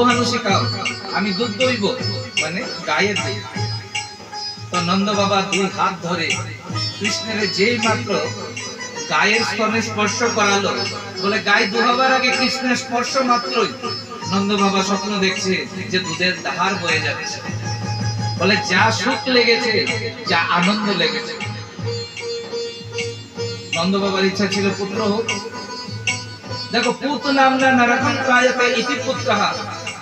দোহানো শেখাও। আমি দুধ দইব মানে গায়ে দিই। তো নন্দ বাবা দুই হাত ধরে কৃষ্ণের যেই মাত্র গায়ের স্তনে স্পর্শ করালো, বলে গায়ে দুহাবার আগে কৃষ্ণের স্পর্শ মাত্রই নন্দ বাবা স্বপ্ন দেখছে যে দুধের ধার বয়ে যাচ্ছে। বলে যা সুখ লেগেছে, যা আনন্দ লেগেছে। নন্দ বাবার ইচ্ছা ছিল পুত্র হোক। দেখো পুত নাম না ত্রায়তে ইতি পুত্রহা।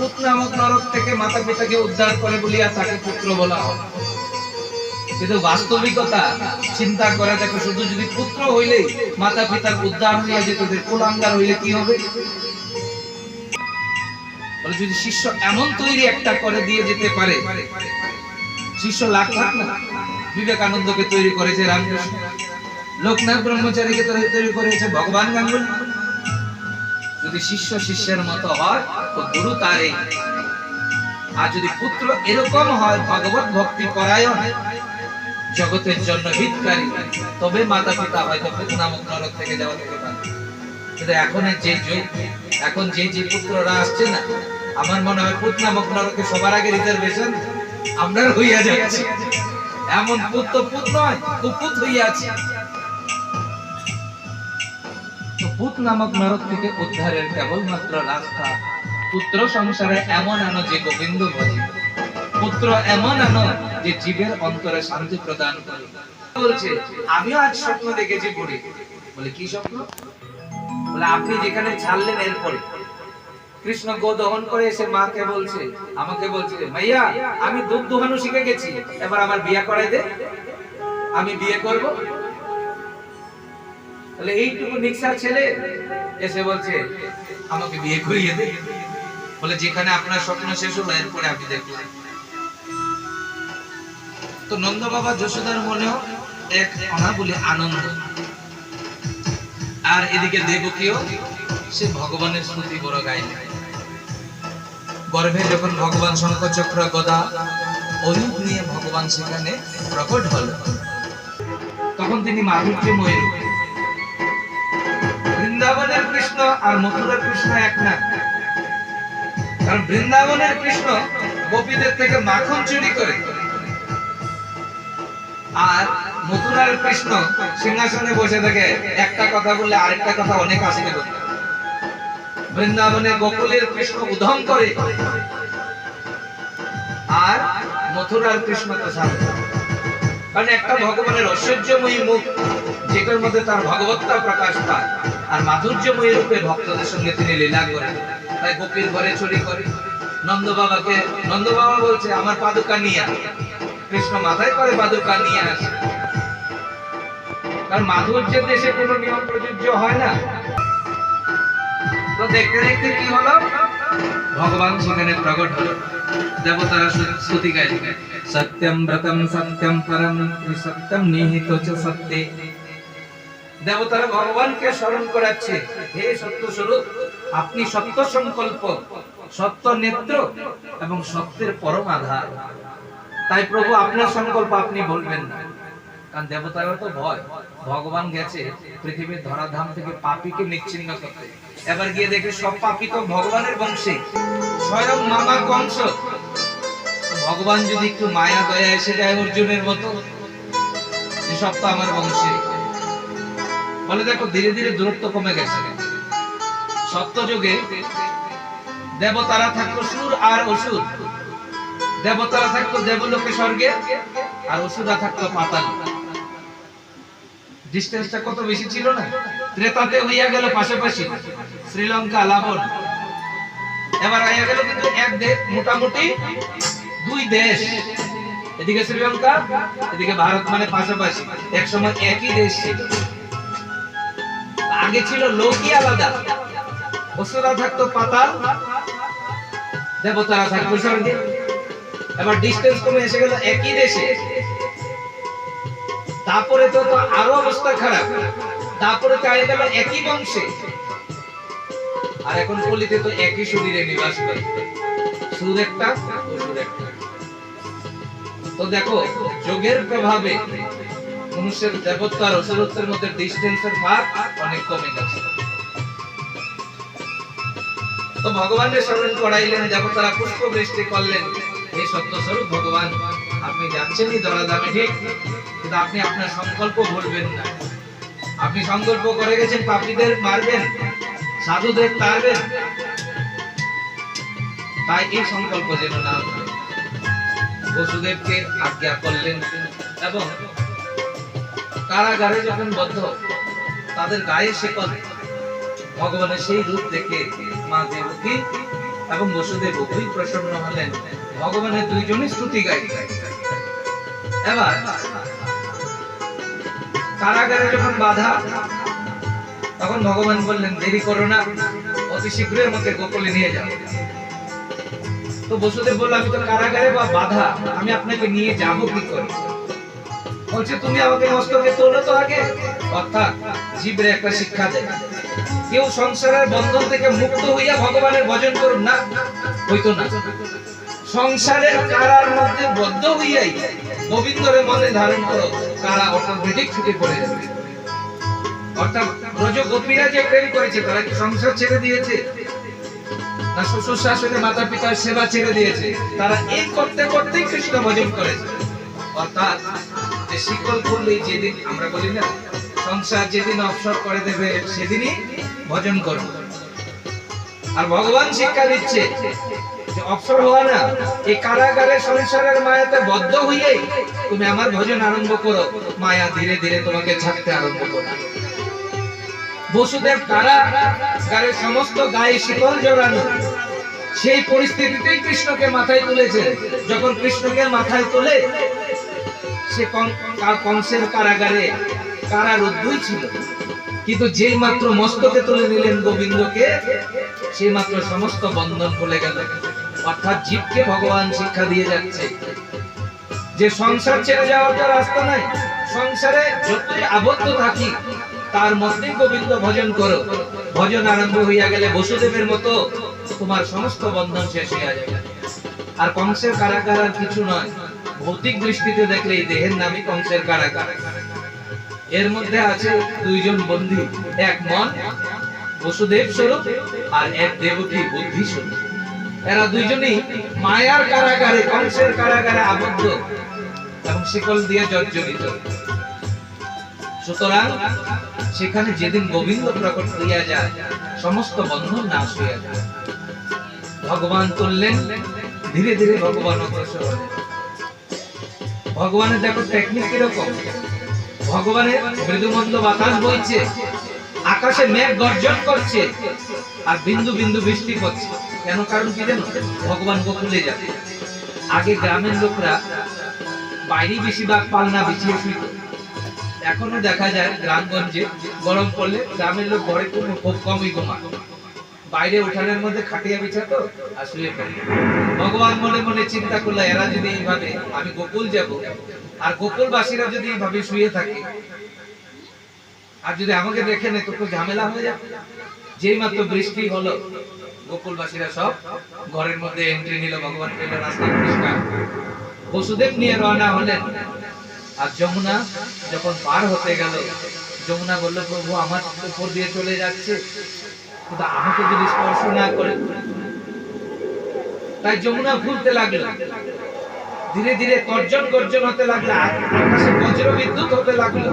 পুত নামক নরক থেকে মাতা পিতাকে উদ্ধার করে বলিয়া তাকে পুত্র বলা হয়। কিন্তু বাস্তবিকতা চিন্তা করে দেখো, শুধু যদি পুত্র হইলে মাতা পিতার উদ্ধার হইয়া যেত কুলাঙ্গার হইলে কি হবে? যদি শিষ্য এমন তৈরি একটা করে দিয়ে যেতে পারে, শিষ্য লাখ লাখ না, বিবেকানন্দকে তৈরি করেছে রামকৃষ্ণ। লোকনাথ ব্রহ্মচারীকে তৈরি করেছে ভগবান গাঙ্গুলি। যদি শিষ্য শিষ্যের মতো হয়, তো গুরু তারে আর যদি পুত্র এরকম হয়, ভগবত ভক্তি পরায়ণ। জগতের জন্য হিতকারী, তবে মাতা পিতা হয়তো নামক নরক থেকে যাওয়া থেকে পারে। কিন্তু এখন যে যুগ, এখন যে যে পুত্ররা আসছে না, আমার মনে হয় পুত্র নামক নরকে সবার আগে রিজার্ভেশন আমরা হইয়া যাচ্ছি। এমন পুত্র পুত নয়, কুপুত হইয়া আছে। তো পুত নামক নরক থেকে উদ্ধারের কেবলমাত্র রাস্তা। পুত্র সংসারে এমন আনো যে গোবিন্দ ভজে পুত্র এমন আনো যে জীবের অন্তরে শান্তি প্রদান করে। বলছে, আমিও আজ স্বপ্ন দেখেছি পড়ি বলে, কি স্বপ্ন? বলে, আপনি যেখানে ছাড়লেন এরপরে। কৃষ্ণ গো দহন করে এসে মাকে বলছে, আমাকে বলছে, মাইয়া, আমি দুধ দোহানো শিখে গেছি, এবার আমার বিয়ে করাই দে। আমি বিয়ে করব তাহলে এইটুকু নিক্সার ছেলে এসে বলছে, আমাকে বিয়ে করিয়ে দে। বলে, যেখানে আপনার স্বপ্ন শেষ হলো, এরপরে আপনি দেখবেন তো নন্দ বাবা যশোদার মনেও এক অনাবলি আনন্দ। আর এদিকে দেবকীও, সে ভগবানের স্মৃতি বড় গাইলেন গর্ভে যখন ভগবান শঙ্করচক্র গদা অয়ুব নিয়ে ভগবান সেখানে প্রকট হল তখন তিনি মাধুর্যময়। বৃন্দাবনের কৃষ্ণ আর মথুরার কৃষ্ণ এক না। কারণ বৃন্দাবনের কৃষ্ণ গোপীদের থেকে মাখন চুরি করে। আর মথুরার কৃষ্ণ সিংহাসনে বসে থাকে, একটা কথা বললে আরেকটা কথা অনেক আসতে বলে বৃন্দাবনে গোকুলের কৃষ্ণ উধম করে। আর মথুরার কৃষ্ণ তো শান্ত কারণ একটা ভগবানের ঐশ্বর্যময়ী মুখ, যেটার মধ্যে তার ভগবত্তা প্রকাশ পায়। আর মাধুর্যময়ী রূপে ভক্তদের সঙ্গে তিনি লীলা করেন। তাই গোপীর ঘরে চুরি করে নন্দ বাবাকে নন্দ বাবা বলছে, আমার পাদুকা নিয়ে। কৃষ্ণ মাথায় করে পাদুকা নিয়ে আসে। কারণ মাধুর্যের দেশে কোনো নিয়ম প্রযোজ্য হয় না। তো দেখতে দেখতে কি হলো? ভগবান সেখানে প্রকট হলো। দেবতারা স্তুতি- গাইল সত্যম ব্রতম সত্যম পরম, সত্যম নিহিত সত্যে। দেবতারা ভগবানকে স্মরণ করাচ্ছে। হে সত্য স্বরূপ আপনি সত্য সংকল্প সত্য নেত্র এবং সত্যের পরম আধার। তাই প্রভু, আপনার সংকল্প আপনি বলবেন না। কারণ দেবতারা তো ভয়। ভগবান গেছে পৃথিবীর ধরাধাম থেকে পাপীকে নিচ্ছিন্ন করতে। এবার গিয়ে দেখে সব পাপী তো ভগবানের বংশে। স্বয়ং মামা বংশ ভগবান যদি একটু মায়া, দয়া এসে যায় অর্জুনের মতো, এসব তো আমার বংশে। বলে দেখো ধীরে ধীরে দূরত্ব কমে গেছে। সত্য যুগে দেবতারা থাকতো সুর আর অসুর। দেবতারা থাকতো দেবলোকে স্বর্গে আর অসুরা থাকতো পাতাল। ডিস্টেন্সটা কত বেশি ছিল না? ত্রেতাতে হইয়া গেল পাশাপাশি শ্রীলঙ্কা, লাবণ। এবার হইয়া গেল কিন্তু এক দেশ, মোটামুটি দুই দেশ। এদিকে শ্রীলঙ্কা, এদিকে ভারত মানে পাশাপাশি। এক সময় একই দেশ ছিল। আগে ছিল লোকই আলাদা অসুরা থাকতো পাতাল, দেবতারা থাকতো স্বর্গে এবার ডিস্টেন্স কমে এসে গেল একই দেশে। তারপরে তো তো আরও অবস্থা খারাপ। তারপরে চাই গেল একই বংশে। আর এখন কলিতে তো একই শরীরে নিবাস করে। সুর একটা অসুর একটা। তো দেখো, যোগের প্রভাবে মনুষ্যের দেবত্ব আর অসুরত্বের মধ্যে ডিস্টেন্সের অনেক কমে গেছে তো ভগবানের স্মরণ করাইলেন দেবতারা পুষ্প বৃষ্টি করলেন। এই সত্য স্বরূপ ভগবান, আপনি যাচ্ছেনই দরাদামে, ঠিক? কিন্তু আপনি আপনার সংকল্প ভুলবেন না। আপনি সংকল্প করে গেছেন, পাপীদের মারবেন, সাধুদের তাড়বেন। তাই এই সংকল্প যেন না। বসুদেবকে আজ্ঞা করলেন এবং কারাগারে যখন বদ্ধ তাদের গায়ে শিকল ভগবানের সেই রূপ দেখে মা দেবকী এবং বসুদেব উভয় প্রসন্ন হলেন। ভগবানের দুইজনই স্তুতি গাই এবার কারাগারে যখন বাধা, তখন ভগবান বললেন, দেরি করো না, অতি শীঘ্রই মধ্যে গোকুলে নিয়ে যাও। তো বসুদেব বলল, আমি তো কারাগারে বা বাধা, আমি আপনাকে নিয়ে যাব কি করে? বলছে, তুমি আমাকে মস্তকে তোলো তো আগে। অর্থাৎ জীবের একটা শিক্ষা দেয়। কেউ সংসারের বন্ধন থেকে মুক্ত হইয়া ভগবানের ভজন করুন না, হইতো না। সংসারের কারার মধ্যে বদ্ধ হইয়াই গোবিন্দরে মনে ধারণ করো, কারা অটোমেটিক ছুটে পড়ে যাবে। অর্থাৎ ব্রজ গোপীরা যে প্রেম করেছে, তারা কি সংসার ছেড়ে দিয়েছে? না শ্বশুর শাশুড়ি, মাতা পিতার সেবা ছেড়ে দিয়েছে? তারা এই করতে করতেই কৃষ্ণ ভজন করেছে। অর্থাৎ যে শিকল করলে যেদিন আমরা বলি না সংসার যেদিন অবসর করে দেবে, সেদিনই ভজন করো। আর ভগবান শিক্ষা দিচ্ছে অবসর হওয়া না, এই কারাগারে সংসারের মায়াতে বদ্ধ হইয়ে তুমি আমার ভজন আরম্ভ করো। মায়া ধীরে ধীরে তোমাকে ছাড়তে আরম্ভ করো। বসুদেব কারাগারের সমস্ত গায়ে শিকল জড়ানো। সেই পরিস্থিতিতেই কৃষ্ণকে মাথায় তুলেছে। যখন কৃষ্ণকে মাথায় তুলে, সে কংসের কারাগারে কারারুদ্ধই ছিল। কিন্তু যেই মাত্র মস্তকে তুলে নিলেন গোবিন্দকে, সেই মাত্র সমস্ত বন্ধন খুলে গেল। অর্থাৎ জীবকে ভগবান শিক্ষা দিয়ে যাচ্ছে। যে সংসার ছেড়ে যাওয়ার তো রাস্তা নাই, সংসারে যতই আবদ্ধ থাকি, তার মধ্যেই গোবিন্দ ভজন করো। ভজন আরম্ভ হইয়া গেলে বসুদেবের মতো তোমার সমস্ত বন্ধন শেষ হইয়া যাবে। আর কংসের কারাগার আর কিছু নয়, ভৌতিক দৃষ্টিতে দেখলে এই দেহের নামই কংসের কারাগার। এর মধ্যে আছে দুইজন বন্ধু এক মন, বসুদেব স্বরূপ আর এক দেবকী বুদ্ধি স্বরূপ। এরা দুইজনই মায়ার কারাগারে, কংসের কারাগারে আবদ্ধ এবং শিকল দিয়ে জর্জরিত। সুতরাং সেখানে যেদিন গোবিন্দ প্রকট হইয়া যায়, সমস্ত বন্ধন নাশ হইয়া যায়। ভগবান তুললেন, ধীরে ধীরে ভগবান অগ্রসর হলেন। ভগবানের দেখো টেকনিক কীরকম? ভগবানের মৃদুমন্দ বাতাস বইছে। আকাশে মেঘ গর্জন করছে আর বিন্দু বিন্দু বৃষ্টি পড়ছে। কেন? কারণ কি জানো? ভগবান গোকুলে যাবে। আগে গ্রামের লোকরা বাইরে বেশিরভাগ পালনা বিছিয়ে শুইত। এখনও দেখা যায় গ্রামগঞ্জে গরম পড়লে গ্রামের লোক ঘরে খুব কমই ঘুমায়। বাইরে উঠানের মধ্যে খাটিয়া বিছাতো আর শুয়ে পড়ে ভগবান মনে মনে চিন্তা করল এরা যদি এইভাবে, আমি গোকুল যাব, আর গোকুলবাসীরা যদি এইভাবে শুয়ে থাকে, আর যদি আমাকে দেখে নেয়, তো তো ঝামেলা হয়ে যাবে। যেই মাত্র বৃষ্টি হলো, গোকুলবাসীরা সব ঘরের মধ্যে এন্ট্রি নিল, ভগবান পেল রাস্তা পরিষ্কার। বসুদেব নিয়ে রওনা হলেন। আর যমুনা যখন পার হতে গেল, যমুনা বলল, প্রভু, আমার উপর দিয়ে চলে যাচ্ছে। কিন্তু আমাকে যদি স্পর্শ না করে, তাই যমুনা ভুলতে লাগল। ধীরে ধীরে গর্জন গর্জন হতে লাগল, আকাশে বজ্র বিদ্যুৎ হতে লাগল।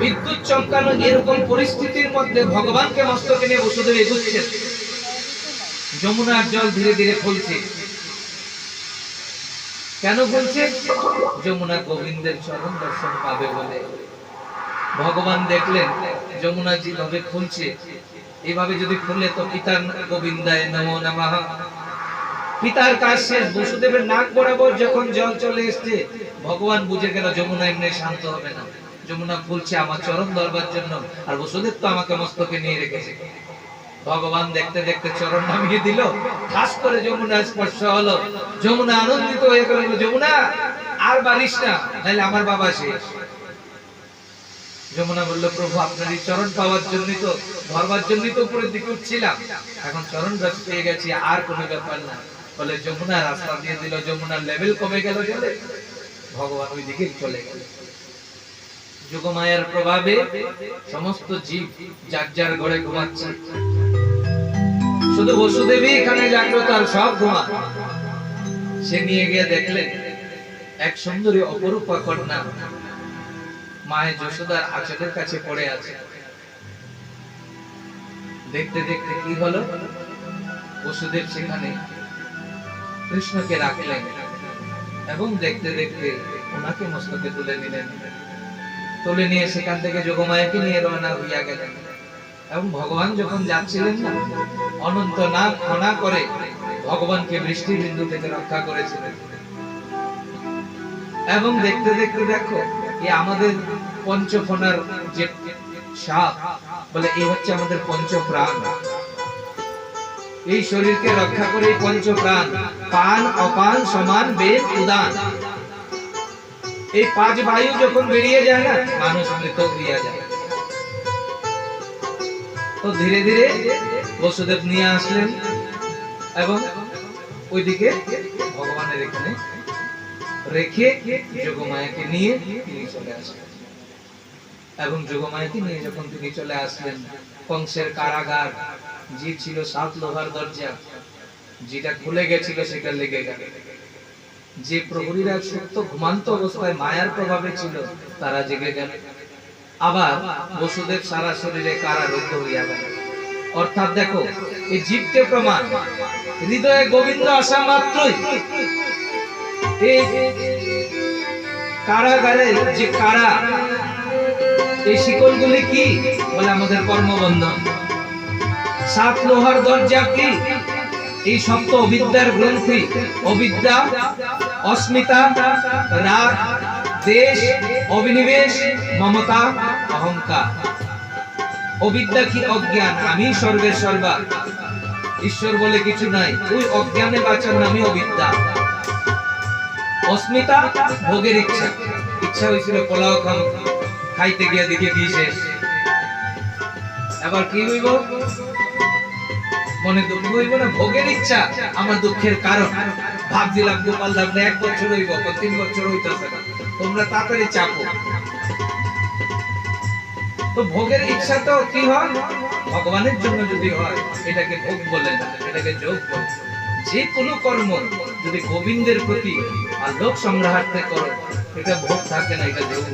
বিদ্যুৎ চমকানো এরকম পরিস্থিতির মধ্যে ভগবানকে মস্তকে নিয়ে বসুদেব এগুচ্ছেন। যমুনার জল ধীরে ধীরে ফুলছে। কেন বলছে যমুনা গোবিন্দের চরণ দর্শন পাবে বলে। ভগবান দেখলেন যমুনা যেভাবে খুলছে। এভাবে যদি খুলে তো পিতার গোবিন্দায় নমো নমঃ। পিতার কাজ শেষ, বসুদেবের নাক বরাবর যখন জল চলে এসছে, ভগবান বুঝে গেল যমুনা এমনি শান্ত হবে না। যমুনা খুলছে আমার চরণ ধরবার জন্য, আর বসুদেব তো আমাকে মস্তকে নিয়ে রেখেছে। ভগবান দেখতে দেখতে চরণ নামিয়ে দিল খাস করে যমুনা স্পর্শ হলো। যমুনা আনন্দিত হয়ে গেল যমুনা, আর বারিস না তাহলে আমার বাবা শেষ। যমুনা বলল প্রভু আপনার এই চরণ পাওয়ার জন্যই তো, ধরবার জন্যই তো উপরের দিকে উঠছিলাম। এখন চরণ গাছ পেয়ে গেছি, আর কোনো ব্যাপার না। বলে যমুনা রাস্তা দিয়ে দিল, যমুনার লেভেল কমে গেল জলে ভগবান ওই দিকে চলে গেল। যোগমায়ার প্রভাবে সমস্ত জীব যার যার ঘরে ঘুমাচ্ছে। শুধু বসুদেবী এখানে জাগ্রত, আর সব ঘুমা সে নিয়ে গিয়ে দেখলেন, এক সুন্দরী অপরূপা কন্যা মায়ের যশোদার আঁচলের কাছে পড়ে আছে। দেখতে দেখতে কি হলো? বসুদেব সেখানে কৃষ্ণকে রাখলেন এবং দেখতে দেখতে ওনাকে মস্তকে তুলে নিলেন। তুলে নিয়ে সেখান থেকে যোগমায়াকে নিয়ে রওনা হইয়া গেলেন এবং ভগবান যখন যাচ্ছিলেন না অনন্ত না ক্ষণা করে ভগবানকে বৃষ্টি বিন্দু থেকে রক্ষা করেছিলেন। এবং দেখতে দেখতে দেখো এই আমাদের পঞ্চফোনার যে সাপ বলে এই হচ্ছে আমাদের পঞ্চ প্রাণ এই শরীরকে রক্ষা করে এই পঞ্চ প্রাণ পান, অপান, সমান, বেদ, উদান। এই পাঁচ বায়ু যখন বেরিয়ে যায় না, মানুষ মৃত হইয়া যায়। তো ধীরে ধীরে বসুদেব নিয়ে আসলেন এবং ওইদিকে ভগবানের এখানে রেখে যোগমায়াকে নিয়ে তিনি চলে আসলেন। এবং যোগমায়াকে নিয়ে যখন তিনি চলে আসলেন, কংসের কারাগার, যে ছিল সাত লোহার দরজা, যেটা খুলে গেছিল সেটা লেগে গেল। যে প্রহরীরা সত্য ঘুমান্ত অবস্থায় মায়ার প্রভাবে ছিল, তারা জেগে গেল। আবার বসুদেব সারা শরীরে কারা কারারুদ্ধ হইয়া গেল। অর্থাৎ দেখো, এই জীবকে প্রমাণ, হৃদয়ে গোবিন্দ আসা মাত্রই এই কারাগারে যে কারা? এই শিকলগুলি কি? বলে আমাদের কর্মবন্ধন। সাত লোহার দরজা কি? এই সপ্ত অবিদ্যার গ্রন্থি। অবিদ্যা, অস্মিতা, রাগ, দেশ, অবিনিবেশ, মমতা, অহংকার। অবিদ্যা কি অজ্ঞান? আমি সর্বের সর্বা। ঈশ্বর বলে কিছু নাই। ওই অজ্ঞানে বাঁচার নামই অবিদ্যা। অস্মিতা, ভোগের ইচ্ছা। ইচ্ছা হয়েছিল পোলাও খাম খাইতে গিয়ে দিকে দিয়ে শেষ। এবার কি হইব? মনে দুঃখ হইব না? ভোগের ইচ্ছা, আমার দুঃখের কারণ। ভাবছিলাম গোপাল ধামে এক বছর হইব তিন বছর হইতেছে না। তোমরা তাড়াতাড়ি চাপো। তো ভোগের ইচ্ছা তো কি হয়? ভগবানের জন্য যদি হয়, এটাকে ভোগ বলে না, এটাকে যোগ বলে। যে কোনো কর্ম যদি গোবিন্দের প্রতি আর লোক সংগ্রহার্থে করো এটা ভোগ থাকে না এটা যোগ